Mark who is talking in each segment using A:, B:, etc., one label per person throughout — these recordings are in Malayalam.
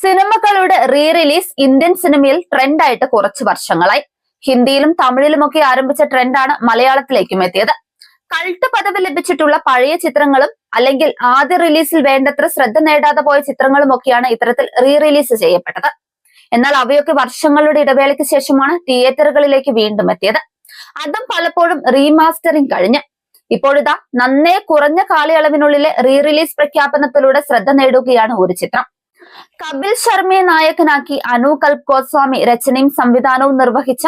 A: സിനിമകളുടെ റീ റിലീസ് ഇന്ത്യൻ സിനിമയിൽ ട്രെൻഡായിട്ട് കുറച്ച് വർഷങ്ങളായി. ഹിന്ദിയിലും തമിഴിലുമൊക്കെ ആരംഭിച്ച ട്രെൻഡാണ് മലയാളത്തിലേക്കും എത്തിയത്. കൾട്ട് പദവി ലഭിച്ചിട്ടുള്ള പഴയ ചിത്രങ്ങളും അല്ലെങ്കിൽ ആദ്യ റിലീസിൽ വേണ്ടത്ര ശ്രദ്ധ നേടാതെ പോയ ചിത്രങ്ങളും ഒക്കെയാണ് ഇത്തരത്തിൽ റീ റിലീസ് ചെയ്യപ്പെട്ടത്. എന്നാൽ അവയൊക്കെ വർഷങ്ങളുടെ ഇടവേളയ്ക്ക് ശേഷമാണ് തിയേറ്ററുകളിലേക്ക് വീണ്ടും എത്തിയത്. അതും പലപ്പോഴും റീമാസ്റ്ററിംഗ് കഴിഞ്ഞ്. ഇപ്പോഴിതാ നന്നേ കുറഞ്ഞ കാലയളവിനുള്ളിലെ റീ റിലീസ് പ്രഖ്യാപനത്തിലൂടെ ശ്രദ്ധ നേടുകയാണ് ഒരു ചിത്രം. കപിൽ ശർമ്മയെ നായകനാക്കി അനു കൽപ് ഗോസ്വാമി രചനയും സംവിധാനവും നിർവഹിച്ച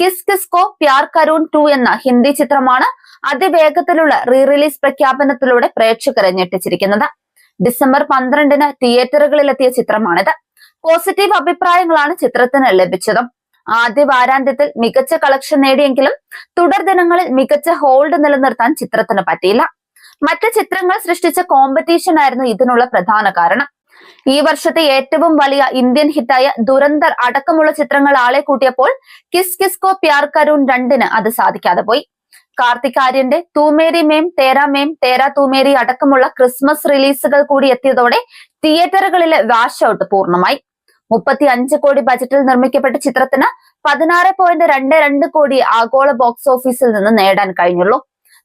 A: കിസ് കിസ്കോ പ്യാർ കരൂൺ ടു എന്ന ഹിന്ദി ചിത്രമാണ് അതിവേഗത്തിലുള്ള റീ റിലീസ് പ്രഖ്യാപനത്തിലൂടെ പ്രേക്ഷകരെ ഞെട്ടിച്ചിരിക്കുന്നത്. ഡിസംബർ പന്ത്രണ്ടിന് തിയേറ്ററുകളിലെത്തിയ ചിത്രമാണിത്. പോസിറ്റീവ് അഭിപ്രായങ്ങളാണ് ചിത്രത്തിന് ലഭിച്ചതും. ആദ്യ വാരാന്ത്യത്തിൽ മികച്ച കളക്ഷൻ നേടിയെങ്കിലും തുടർ ദിനങ്ങളിൽ മികച്ച ഹോൾഡ് നിലനിർത്താൻ ചിത്രത്തിന് പറ്റിയില്ല. മറ്റ് ചിത്രങ്ങൾ സൃഷ്ടിച്ച കോമ്പറ്റീഷൻ ആയിരുന്നു ഇതിനുള്ള പ്രധാന കാരണം. ഈ വർഷത്തെ ഏറ്റവും വലിയ ഇന്ത്യൻ ഹിറ്റായ ദുരന്തർ അടക്കമുള്ള ചിത്രങ്ങൾ ആളെ കൂട്ടിയപ്പോൾ കിസ് കിസ്കോ പ്യാർ കരൂൺ രണ്ടിന് അത് സാധിക്കാതെ പോയി. കാർത്തിക് ആര്യന്റെ തൂമേരി മേം തേരാ മേം തേരാ തൂമേരി അടക്കമുള്ള ക്രിസ്മസ് റിലീസുകൾ കൂടി എത്തിയതോടെ തിയേറ്ററുകളിലെ വാഷ് ഔട്ട് പൂർണമായി. മുപ്പത്തി അഞ്ച് കോടി ബജറ്റിൽ നിർമ്മിക്കപ്പെട്ട ചിത്രത്തിന് പതിനാറ് പോയിന്റ് രണ്ട് രണ്ട് കോടി ആഗോള ബോക്സ് ഓഫീസിൽ നിന്ന് നേടാൻ കഴിഞ്ഞുള്ളൂ.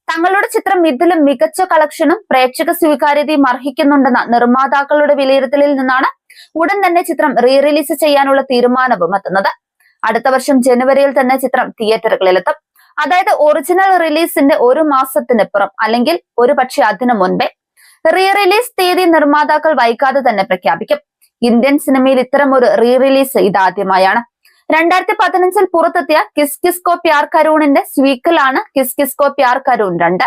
A: തങ്ങളുടെ ചിത്രം ഇതിലും മികച്ച കളക്ഷനും പ്രേക്ഷക സ്വീകാര്യതയും അർഹിക്കുന്നുണ്ടെന്ന നിർമ്മാതാക്കളുടെ വിലയിരുത്തലിൽ നിന്നാണ് ഉടൻ തന്നെ ചിത്രം റീ റിലീസ് ചെയ്യാനുള്ള തീരുമാനവും എത്തുന്നത്. അടുത്ത വർഷം ജനുവരിയിൽ തന്നെ ചിത്രം തിയേറ്ററുകളിലെത്തും. അതായത് ഒറിജിനൽ റിലീസിന്റെ ഒരു മാസത്തിനിപ്പുറം അല്ലെങ്കിൽ ഒരു പക്ഷെ അതിനു മുൻപേ റീ റിലീസ് തീയതി നിർമ്മാതാക്കൾ വൈകാതെ തന്നെ പ്രഖ്യാപിക്കും. ഇന്ത്യൻ സിനിമയിൽ ഇത്തരം ഒരു റീ റിലീസ് ഇതാദ്യമായാണ്. രണ്ടായിരത്തി പതിനഞ്ചിൽ പുറത്തെത്തിയ കിസ് കിസ്കോ പ്യാർ കരൂണിന്റെ സ്വീക്കലാണ് കിസ് കിസ്കോ പ്യാർ കരൂൺ രണ്ട്.